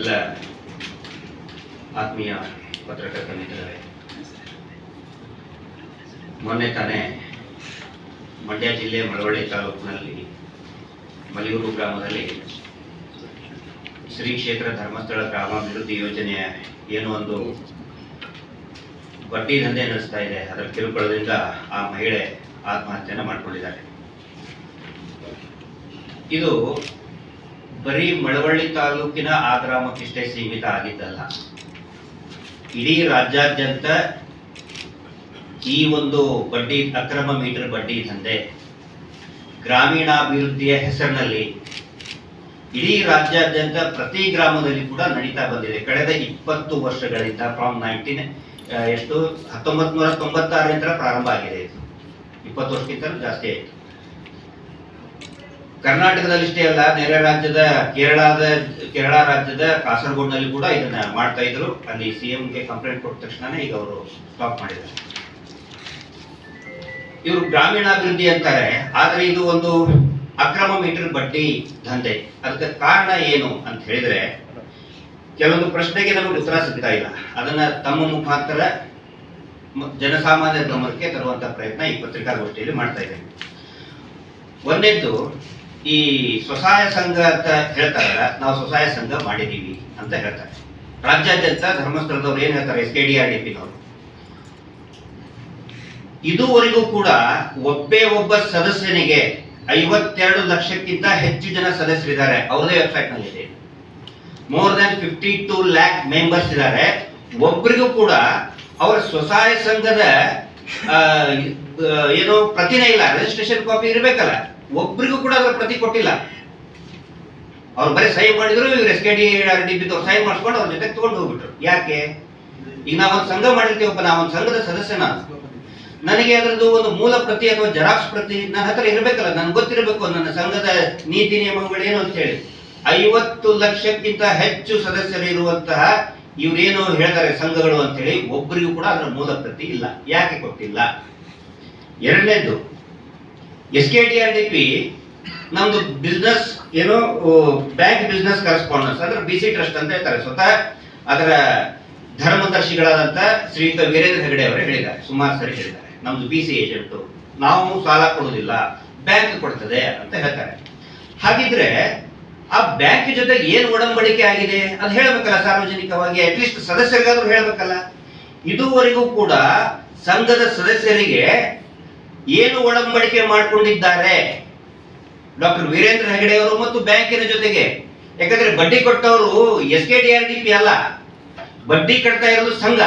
ಎಲ್ಲ ಆತ್ಮೀಯ ಪತ್ರಕರ್ತ ಮಿತ್ರರೇ ಮೊನ್ನೆ ತಾನೇ ಮಂಡ್ಯ ಜಿಲ್ಲೆ ಮಳವಳ್ಳಿ ತಾಲೂಕಿನಲ್ಲಿ ಮಲಿಯೂರು ಗ್ರಾಮದಲ್ಲಿ ಶ್ರೀ ಕ್ಷೇತ್ರ ಧರ್ಮಸ್ಥಳ ಗ್ರಾಮಾಭಿವೃದ್ಧಿ ಯೋಜನೆ ಏನು ಒಂದು ಬಡ್ಡಿ ದಂಧೆ ನಡೆಸ್ತಾ ಇದೆ, ಅದರ ಕಿರುಕುಳದಿಂದ ಆ ಮಹಿಳೆ ಆತ್ಮಹತ್ಯೆಯನ್ನು ಮಾಡಿಕೊಂಡಿದ್ದಾರೆ. ಇದು ಬರೀ ಮಳವಳ್ಳಿ ತಾಲೂಕಿನ ಆ ಗ್ರಾಮಕ್ಕಿಷ್ಟೇ ಸೀಮಿತ ಆಗಿದ್ದಲ್ಲ. ಇಡೀ ರಾಜ್ಯಾದ್ಯಂತ ಈ ಒಂದು ಬಡ್ಡಿ, ಅಕ್ರಮ ಮೀಟರ್ ಬಡ್ಡಿ ದಂಧೆ ಗ್ರಾಮೀಣಾಭಿವೃದ್ಧಿಯ ಹೆಸರಿನಲ್ಲಿ ಇಡೀ ರಾಜ್ಯಾದ್ಯಂತ ಪ್ರತಿ ಗ್ರಾಮದಲ್ಲಿ ಕೂಡ ನಡೀತಾ ಬಂದಿದೆ. ಕಳೆದ ಇಪ್ಪತ್ತು ವರ್ಷಗಳಿಂದ ಫ್ರಾಮ್ ನೈನ್ಟೀನ್ ಎಷ್ಟು? ಹತ್ತೊಂಬತ್ತು ನೂರ ತೊಂಬತ್ತಾರರಿಂದ ಪ್ರಾರಂಭ ಆಗಿದೆ ಇದು. ಇಪ್ಪತ್ತು ವರ್ಷಕ್ಕಿಂತ ಜಾಸ್ತಿ ಆಯಿತು. ಕರ್ನಾಟಕದಲ್ಲಿಷ್ಟೇ ಅಲ್ಲ, ನೆರೆ ರಾಜ್ಯದ ಕೇರಳದ, ಕೇರಳ ರಾಜ್ಯದ ಕಾಸರಗೋಡ್ನಲ್ಲಿ ಕೂಡ ಇದನ್ನ ಮಾಡ್ತಾ ಇದ್ರು. ಅಲ್ಲಿ ಸಿಎಂಗೆ ಕಂಪ್ಲೇಂಟ್ ಕೊಟ್ಟ ತಕ್ಷಣ ಈಗ ಅವರು ಸ್ಟಾಪ್ ಮಾಡಿದ್ದಾರೆ. ಇವರು ಗ್ರಾಮೀಣಾಭಿವೃದ್ಧಿ ಅಂತಾರೆ, ಆದ್ರೆ ಇದು ಒಂದು ಅಕ್ರಮ ಮೀಟರ್ ಬಡ್ಡಿ ದಂಧೆ. ಅದಕ್ಕೆ ಕಾರಣ ಏನು ಅಂತ ಹೇಳಿದ್ರೆ, ಕೆಲವೊಂದು ಪ್ರಶ್ನೆಗೆ ನಮಗೆ ಉತ್ತರ ಸಿಗ್ತಾ ಇಲ್ಲ. ಅದನ್ನ ತಮ್ಮ ಮುಖಾಂತರ ಜನಸಾಮಾನ್ಯರ ಗಮನಕ್ಕೆ ತರುವಂತ ಪ್ರಯತ್ನ ಈ ಪತ್ರಿಕಾಗೋಷ್ಠಿಯಲ್ಲಿ ಮಾಡ್ತಾ ಇದ್ದೇವೆ ಒಂದನೇದ್ದು ಈ ಸ್ವಸಹಾಯ ಸಂಘ ಅಂತ ಹೇಳ್ತಾರಲ್ಲ, ನಾವು ಸ್ವಸಹಾಯ ಸಂಘ ಮಾಡಿದ್ದೀವಿ ಅಂತ ಹೇಳ್ತಾರೆ. ರಾಜ್ಯಾದ್ಯಂತ ಧರ್ಮಸ್ಥಳದವ್ರು ಏನ್ ಹೇಳ್ತಾರೆ S K D R D ಪಿನವರು ಇದುವರೆಗೂ ಕೂಡ ಒಬ್ಬೇ ಒಬ್ಬ ಸದಸ್ಯನಿಗೆ ಐವತ್ತೆರಡು ಲಕ್ಷಕ್ಕಿಂತ ಹೆಚ್ಚು ಜನ ಸದಸ್ಯರಿದ್ದಾರೆ. ಅವ್ರದೇ ವೆಬ್ಸೈಟ್ನಲ್ಲಿ more than fifty two lakh members ಇದ್ದಾರೆ. ಒಬ್ಬರಿಗೂ ಕೂಡ ಅವರ ಸ್ವಸಹಾಯ ಸಂಘದ ಏನು ಪ್ರತಿನೇ ಇಲ್ಲ ರಿಜಿಸ್ಟ್ರೇಷನ್ ಕಾಪಿ ಇರಬೇಕಲ್ಲ. ಒಬ್ಬರಿಗೂ ಕೂಡ ಅದರ ಪ್ರತಿ ಕೊಟ್ಟಿಲ್ಲ. ಅವ್ರು ಬರೀ ಸಹಿ ಮಾಡಿದ್ರು, ಇವ್ರು S K D R D ಬಿದ್ದು ಸಹಿ ಮಾಡಿಸ್ಕೊಂಡು ಅವ್ರ ಜೊತೆ ತಗೊಂಡು ಹೋಗ್ಬಿಟ್ರು. ಯಾಕೆ? ಈಗ ನಾವೊಂದು ಸಂಘ ಮಾಡಿರ್ತೀವಪ್ಪ ನಾವೊಂದು ಸಂಘದ ಸದಸ್ಯನ ನನಗೆ ಅದರದ್ದು ಒಂದು ಮೂಲ ಪ್ರತಿ ಅಥವಾ ಜೆರಾಕ್ಸ್ ಪ್ರತಿ ನನ್ನ ಹತ್ರ ಇರಬೇಕಲ್ಲ, ನನಗೆ ಗೊತ್ತಿರಬೇಕು ನನ್ನ ಸಂಘದ ನೀತಿ ನಿಯಮಗಳು ಏನು ಅಂತ ಹೇಳಿ. ಐವತ್ತು ಲಕ್ಷಕ್ಕಿಂತ ಹೆಚ್ಚು ಸದಸ್ಯರು ಇರುವಂತಹ ಇವರೇನು ಹೇಳ್ತಾರೆ ಸಂಘಗಳು ಅಂತ ಹೇಳಿ ಒಬ್ಬರಿಗೂ ಕೂಡ ಅದರ ಮೂಲ ಪ್ರತಿ ಇಲ್ಲ. ಯಾಕೆ ಕೊಟ್ಟಿಲ್ಲ ಎರಡನೇದು S K D R D P ನಮ್ದು ಬಿಸ್ನೆಸ್ ಏನು ಬ್ಯಾಂಕ್ ಬಿಸ್ನೆಸ್ ಕರೆಸ್ಪಾಂಡೆನ್ಸ್ ಅಂದ್ರೆ ಬಿ ಸಿ ಟ್ರಸ್ಟ್ ಅಂತ ಹೇಳ್ತಾರೆ. ಸ್ವತಃ ಅದರ ಧರ್ಮದರ್ಶಿಗಳಾದಂತ ಶ್ರೀಯುತ ವೀರೇಂದ್ರ ಹೆಗಡೆ ಅವರು ಹೇಳಿದ್ದಾರೆ. ಸುಮಾರು ಸರಿ ಹೇಳಿದ್ದಾರೆ. ನಮ್ದು ಬಿ ಸಿ ಏಜೆಂಟ್ ನಾವು ಸಾಲ ಕೊಡುವುದಿಲ್ಲ. ಬ್ಯಾಂಕ್ ಕೊಡ್ತದೆ ಅಂತ ಹೇಳ್ತಾರೆ. ಹಾಗಿದ್ರೆ ಆ ಬ್ಯಾಂಕ್ ಜೊತೆ ಏನ್ ಒಡಂಬಡಿಕೆ ಆಗಿದೆ? ಅದು ಹೇಳ್ಬೇಕಲ್ಲ ಸಾರ್ವಜನಿಕವಾಗಿ. ಅಟ್ಲೀಸ್ಟ್ ಸದಸ್ಯರಿಗಾದ್ರೂ ಹೇಳಬೇಕಲ್ಲ. ಇದುವರೆಗೂ ಕೂಡ ಸಂಘದ ಸದಸ್ಯರಿಗೆ ಏನು ಒಡಂಬಡಿಕೆ ಮಾಡಿಕೊಂಡಿದ್ದಾರೆ? ಡಾಕ್ಟರ್ ವೀರೇಂದ್ರ ಹೆಗಡೆ ಅವರು ಮತ್ತು ಬ್ಯಾಂಕಿನ ಜೊತೆಗೆ. ಯಾಕಂದ್ರೆ ಬಡ್ಡಿ ಕೊಟ್ಟವರು S K D R D P ಅಲ್ಲ. ಬಡ್ಡಿ ಕಟ್ತಾ ಇರೋದು ಸಂಘ,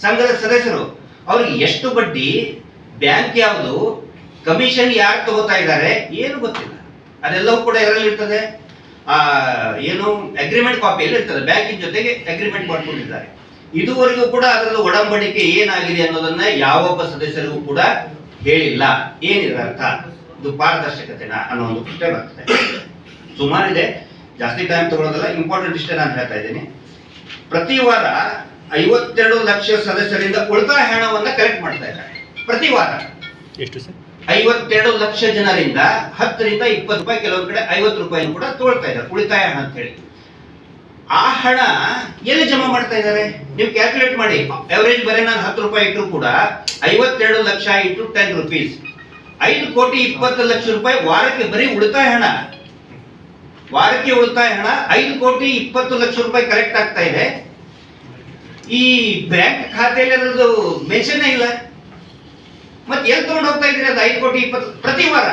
ಸಂಘದ ಸದಸ್ಯರು. ಅವ್ರಿಗೆ ಎಷ್ಟು ಬಡ್ಡಿ? ಬ್ಯಾಂಕ್ ಯಾವುದು? ಕಮಿಷನ್ ಯಾರು ತಗೋತಾ ಇದ್ದಾರೆ? ಏನು ಗೊತ್ತಿಲ್ಲ. ಅದೆಲ್ಲವೂ ಕೂಡ ಇದರಲ್ಲಿ ಇರ್ತದೆ. ಆ, ಏನು ಅಗ್ರಿಮೆಂಟ್ ಕಾಪಿಯಲ್ಲಿ ಇರ್ತದೆ. ಬ್ಯಾಂಕಿನ ಜೊತೆಗೆ ಅಗ್ರಿಮೆಂಟ್ ಮಾಡ್ಕೊಂಡಿದ್ದಾರೆ. ಇದುವರೆಗೂ ಕೂಡ ಅದರಲ್ಲೂ ಒಡಂಬಡಿಕೆ ಏನಾಗಿದೆ ಅನ್ನೋದನ್ನ ಯಾವೊಬ್ಬ ಸದಸ್ಯರಿಗೂ ಕೂಡ ಹೇಳಿಲ್ಲ. ಏನಿದ ಅರ್ಥ? ಇದು ಪಾರದರ್ಶಕತೆನಾ ಅನ್ನೋ ಒಂದು ಪ್ರಶ್ನೆ ಬರ್ತದೆ. ಸುಮಾರಿದೆ ಜಾಸ್ತಿ ಟೈಮ್ ತಗೊಳ್ಳೋದಲ್ಲ ಇಂಪಾರ್ಟೆಂಟ್ ಇಷ್ಟೇ ನಾನು ಹೇಳ್ತಾ ಇದ್ದೀನಿ. ಪ್ರತಿ ವಾರ ಐವತ್ತೆರಡು ಲಕ್ಷ ಸದಸ್ಯರಿಂದ ಉಳಿತಾಯ ಹಣವನ್ನ ಕಲೆಕ್ಟ್ ಮಾಡ್ತಾ ಇದ್ದಾರೆ. ಪ್ರತಿ ವಾರ. ಎಷ್ಟು ಸರ್? ಐವತ್ತೆರಡು ಲಕ್ಷ ಜನರಿಂದ ಹತ್ತರಿಂದ ಇಪ್ಪತ್ತು ರೂಪಾಯಿ ಕೆಲವೊಂದು ಕಡೆ ಐವತ್ತು ರೂಪಾಯಿ ಕೂಡ ತಗೊಳ್ತಾ ಇದ್ದಾರೆ ಉಳಿತಾಯ ಹಣ ಅಂತ ಹೇಳಿ. ಆ ಹಣ ಎಲ್ಲಿ ಜಮಾ ಮಾಡ್ತಾ ಇದ್ದಾರೆ ನೀವು ಕ್ಯಾಲ್ಕುಲೇಟ್ ಮಾಡಿ. ಅವರೇಜ್ ಬರೀ ನಾನು ಹತ್ತು ರೂಪಾಯಿ ಇಟ್ಟರು ಕೂಡ ಐವತ್ತೆರಡು ಲಕ್ಷ ಇಟ್ಟು ಟೆನ್ ರುಪೀಸ್ ಐದು ಕೋಟಿ ಇಪ್ಪತ್ತು ಲಕ್ಷ ರೂಪಾಯಿ ವಾರಕ್ಕೆ ಬರೀ ಉಳಿತಾಯ ಹಣ. ವಾರಕ್ಕೆ ಉಳಿತಾಯ ಹಣ, ಐದು ಕೋಟಿ ಇಪ್ಪತ್ತು ಲಕ್ಷ ರೂಪಾಯಿ ಕರೆಕ್ಟ್ ಆಗ್ತಾ ಇದೆ. ಈ ಬ್ಯಾಂಕ್ ಖಾತೆಯಲ್ಲಿ ಅದರದ್ದು ಮೆನ್ಷನ್ ಇಲ್ಲ. ಮತ್ತೆ ಎಲ್ಲಿ ತಗೊಂಡು ಹೋಗ್ತಾ ಇದ್ರಿ ಅದು ಐದು ಕೋಟಿ ಇಪ್ಪತ್ತು ಪ್ರತಿ ವಾರ?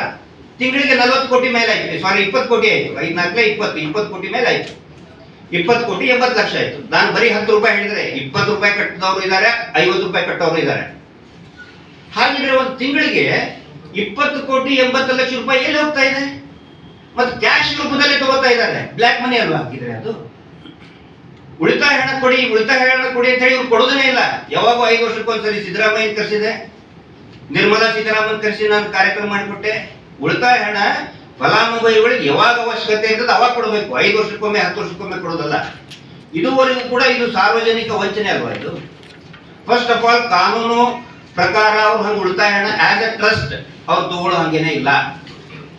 ತಿಂಗಳಿಗೆ ನಲವತ್ತು ಕೋಟಿ ಮೇಲೆ ಆಯ್ತು. ಸಾರಿ ಇಪ್ಪತ್ತು ಕೋಟಿ ಆಯ್ತು. ಐದು ನಾಲ್ಕೇ ಇಪ್ಪತ್ತು ಇಪ್ಪತ್ತು ಕೋಟಿ ಮೇಲೆ ಆಯ್ತು. ಇಪ್ಪತ್ತು ಕೋಟಿ ಎಂಬತ್ತು ಲಕ್ಷ ಆಯ್ತು. ನಾನು ಬರೀ ಹತ್ತು ರೂಪಾಯಿ ಹೇಳಿದ್ರೆ ಇಪ್ಪತ್ತು ರೂಪಾಯಿ ಕಟ್ಟಿದವರು ಇದ್ದಾರೆ, ಐವತ್ತು ರೂಪಾಯಿ ಕಟ್ಟೋರು ಇದ್ದಾರೆ. ಹಾಗಿದ್ರೆ ಒಂದು ತಿಂಗಳಿಗೆ ಇಪ್ಪತ್ತು ಕೋಟಿ ಎಂಬತ್ತು ಲಕ್ಷ ರೂಪಾಯಿ ಎಲ್ಲಿ ಹೋಗ್ತಾ ಇದೆ? ಮತ್ತೆ ಕ್ಯಾಶ್ ರೂಪದಲ್ಲಿ ತಗೋತಾ ಇದ್ದಾರೆ. ಬ್ಲ್ಯಾಕ್ ಮನಿ ಅಲ್ವಾ ಹಾಕಿದ್ರೆ ಅದು? ಉಳಿತಾಯ ಹಣ ಕೊಡಿ, ಉಳಿತಾಯ ಹಣ ಕೊಡಿ ಅಂತ ಹೇಳಿ ಇವ್ರು ಕೊಡೋದೇ ಇಲ್ಲ. ಯಾವಾಗ ಐದು ವರ್ಷಕ್ಕೊಂದ್ಸರಿ ಸಿದ್ದರಾಮಯ್ಯ ಕರೆಸಿದೆ. ನಿರ್ಮಲಾ ಸೀತಾರಾಮನ್ ಕರೆಸಿ ನಾನು ಕಾರ್ಯಕ್ರಮ ಮಾಡಿಕೊಟ್ಟೆ. ಉಳಿತಾಯ ಹಣ ಫಲಾನುಭವಿಗಳಿಗೆ ಯಾವಾಗ ಅವಶ್ಯಕತೆ ಇರ್ತದೆ ಅವಾಗ ಕೊಡಬೇಕು. ಐದು ವರ್ಷಕ್ಕೊಮ್ಮೆ, ಹತ್ತು ವರ್ಷಕ್ಕೊಮ್ಮೆ ಕೊಡೋದಲ್ಲ ಇದುವರೆಗೂ ಕೂಡ ಇದು ಸಾರ್ವಜನಿಕ ವಂಚನೆ ಅಲ್ವಾ ಇದು? ಫಸ್ಟ್ ಆಫ್ ಆಲ್ ಕಾನೂನು ಪ್ರಕಾರ ಅವ್ರು ಹಂಗೆ ಉಳಿತಾಯ ಹಣ ಆಸ್ ಎ ಟ್ರಸ್ಟ್ ಅವ್ರು ತಗೊಳ್ಳೋ ಹಂಗೇನೆ ಇಲ್ಲ.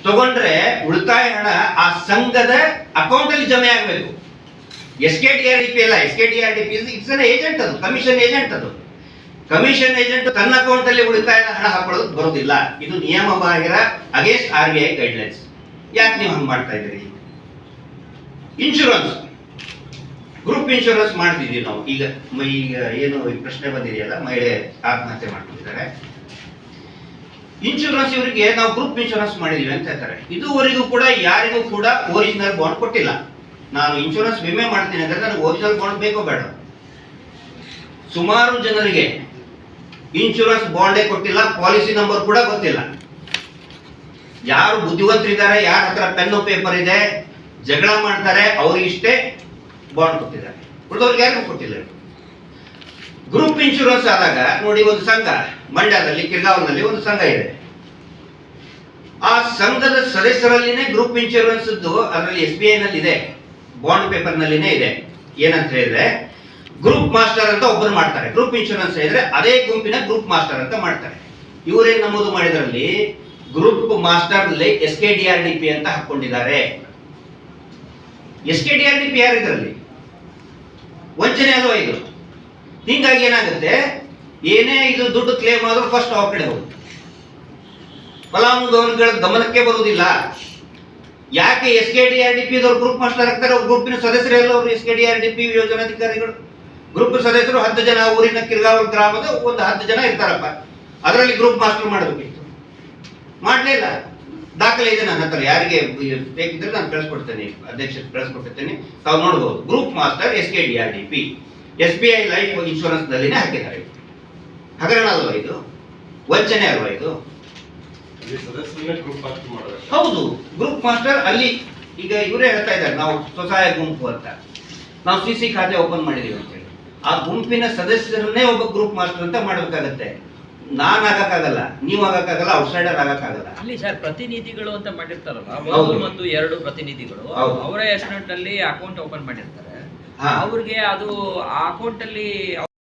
ತಗೊಂಡ್ರೆ ಉಳಿತಾಯ ಹಣ ಆ ಸಂಘದ ಅಕೌಂಟ್ ಅಲ್ಲಿ ಜಮೆ ಆಗಬೇಕು. S K T R D P ಅಲ್ಲ S K T R D P it's an agent ಅದು ಕಮಿಷನ್ ಏಜೆಂಟ್ ಅದು. ಕಮಿಷನ್ ಏಜೆಂಟ್ ತನ್ನ ಅಕೌಂಟ್ ಅಲ್ಲಿ ಉಳಿತಾಯ ಹಣ ಹಾಕೊಳ್ಳೋದು ಬರೋದಿಲ್ಲ. ಇದು ನಿಯಮ ಬಾಹಿರ against R B I guidelines ಯಾಕೆ ನೀವು ಹಂಗೆ ಮಾಡ್ತಾ ಇದ್ದೀರಿ? ಇನ್ಶೂರೆನ್ಸ್ ಗ್ರೂಪ್ ಇನ್ಶೂರೆನ್ಸ್ ಮಾಡ್ತಿದ್ದೀವಿ ನಾವು. ಈಗ ಈಗ ಏನು ಪ್ರಶ್ನೆ ಬಂದಿದೆಯಲ್ಲ, ಮಹಿಳೆ ಆತ್ಮಹತ್ಯೆ ಮಾಡ್ತಿದ್ದಾರೆ. ಇನ್ಶೂರೆನ್ಸ್ ಇವರಿಗೆ ನಾವು ಗ್ರೂಪ್ ಇನ್ಶೂರೆನ್ಸ್ ಮಾಡಿದೀವಿ ಅಂತ ಹೇಳ್ತಾರೆ. ಇದುವರೆಗೂ ಕೂಡ ಯಾರಿಗೂ ಕೂಡ ಒರಿಜಿನಲ್ ಬಾಂಡ್ ಕೊಟ್ಟಿಲ್ಲ. ನಾನು ಇನ್ಶೂರೆನ್ಸ್ ವಿಮೆ ಮಾಡ್ತೀನಿ ಅಂದ್ರೆ ನನಗೆ ಒರಿಜಿನಲ್ ಬಾಂಡ್ ಬೇಕೋ ಬೇಡ. ಸುಮಾರು ಜನರಿಗೆ ಇನ್ಶೂರೆನ್ಸ್ ಬಾಂಡೇ ಕೊಟ್ಟಿಲ್ಲ ಪಾಲಿಸಿ ನಂಬರ್ ಕೂಡ ಗೊತ್ತಿಲ್ಲ. ಯಾರು ಬುದ್ಧಿವಂತರಿದ್ದಾರೆ, ಯಾರ ಹತ್ರ ಪೆನ್ನು ಪೇಪರ್ ಇದೆ, ಜಗಳ ಮಾಡ್ತಾರೆ ಅವ್ರಿಗಿಷ್ಟೇ ಬಾಂಡ್ ಕೊಟ್ಟಿದ್ದಾರೆ. ಉಳಿದವ್ರಿಗೆ ಯಾರಿಗೂ ಕೊಟ್ಟಿಲ್ಲ ಗ್ರೂಪ್ ಇನ್ಶೂರೆನ್ಸ್ ಆದಾಗ, ನೋಡಿ ಒಂದು ಸಂಘ, ಮಂಡ್ಯದಲ್ಲಿ, ಕಿರ್ಗಾವ್ನಲ್ಲಿ ಒಂದು ಸಂಘ ಇದೆ. ಆ ಸಂಘದ ಸದಸ್ಯರಲ್ಲಿನೇ ಗ್ರೂಪ್ ಇನ್ಶೂರೆನ್ಸ್ ಅದರಲ್ಲಿ ಎಸ್ ಬಿ ಐ ನಲ್ಲಿ ಇದೆ ಬಾಂಡ್ ಪೇಪರ್ ನಲ್ಲಿನೇ ಇದೆ. ಏನಂತ ಹೇಳಿದ್ರೆ ಗ್ರೂಪ್ ಮಾಸ್ಟರ್ ಅಂತ ಒಬ್ಬರು ಮಾಡ್ತಾರೆ. ಗ್ರೂಪ್ ಇನ್ಶೂರೆನ್ಸ್ ಹೇಳಿದ್ರೆ, ಅದೇ ಗುಂಪಿನ ಗ್ರೂಪ್ ಮಾಸ್ಟರ್ ಅಂತ ಮಾಡ್ತಾರೆ. ಇವರೇನು ನಮೂದು ಮಾಡಿದ್ರಲ್ಲಿ group master S K D R D P ಅಂತ ಹಾಕೊಂಡಿದ್ದಾರೆ. S K D R D P ಯಾರು ಇದರಲ್ಲಿ? ವಂಚನೆ ಅದು ಇದು ಹಿಂಗಾಗಿ ಏನಾಗುತ್ತೆ? ಏನೇ ಇದು ದುಡ್ಡು ಕ್ಲೇಮ್ ಆದರೂ ಫಸ್ಟ್ ಅವ್ರ ಕಡೆ ಹೋಗುತ್ತೆ. ಫಲಾನುಭವಿಗಳ ಗಮನಕ್ಕೆ ಬರುವುದಿಲ್ಲ. ಯಾಕೆ S K D R D P group master ಆಗ್ತಾರೆ? ಅವ್ರ ಗ್ರೂಪಿನ ಸದಸ್ಯರೆಲ್ಲ ಅವರು S K D R D P ಯೋಜನಾಧಿಕಾರಿಗಳು group ಸದಸ್ಯರು ಹತ್ತು ಜನ ಊರಿನ ಕಿರ್ಗಾವಲ್ ಗ್ರಾಮದ ಒಂದು ಹತ್ತು ಜನ ಇರ್ತಾರಪ್ಪ. ಅದರಲ್ಲಿ ಗ್ರೂಪ್ ಮಾಸ್ಟರ್ ಮಾಡಬೇಕಿತ್ತು ಮಾಡಲಿಲ್ಲ. ದಾಖಲೆ ಇದೆ ನನ್ನ ಹತ್ರ. ಯಾರಿಗೆ ಬೇಕಿದ್ರೆ ನಾನು ಕಳಿಸ್ಕೊಡ್ತೇನೆ. ಅಧ್ಯಕ್ಷ ಕಳಿಸ್ಕೊಟ್ಟಿರ್ತೇನೆ. ತಾವು ನೋಡ್ಬೋದು. Group master S K D R D P. S B I life insurance ನಲ್ಲಿನೇ ಹಾಕಿದ್ದಾರೆ ಹಗರಣ ಅಲ್ವಾ ಇದು? ವಂಚನೆ ಅಲ್ವಾ ಇದು? ಹೌದು. ಗ್ರೂಪ್ ಮಾಸ್ಟರ್ ಅಲ್ಲಿ ಈಗ ಇವರೇ ಹೇಳ್ತಾ ಇದ್ದಾರೆ. ನಾವು ಸ್ವಸಹಾಯ ಗುಂಪು ಅಂತ. ನಾವು ಸಿ ಸಿ ಖಾತೆ ಓಪನ್ ಮಾಡಿದೀವಿ ಅಂತ ಹೇಳಿ. ಆ ಗುಂಪಿನ ಸದಸ್ಯರನ್ನೇ ಒಬ್ಬ ಗ್ರೂಪ್ ಮಾಸ್ಟರ್ ಅಂತ ಮಾಡಬೇಕಾಗತ್ತೆ. ನಾನ್ ಆಗಕ್ಕಾಗಲ್ಲ ನೀವು ಆಗಕ್ಕಾಗಲ್ಲ ಔಟ್ಸೈಡರ್ ಆಗಕ್ಕಾಗಲ್ಲ ಅಲ್ಲಿ ಸರ್ ಪ್ರತಿನಿಧಿಗಳು ಅಂತ ಮಾಡಿರ್ತಾರಲ್ಲ ಹೌದು. ಒಂದು ಎರಡು ಪ್ರತಿನಿಧಿಗಳು ಹೌದು. ಅವರ ಹೆಸರಿನಲ್ಲಿ ಅಕೌಂಟ್ ಓಪನ್ ಮಾಡಿರ್ತಾರೆ ಹಾ. ಅವ್ರಿಗೆ ಅದು ಆ ಅಕೌಂಟ್ ಅಲ್ಲಿ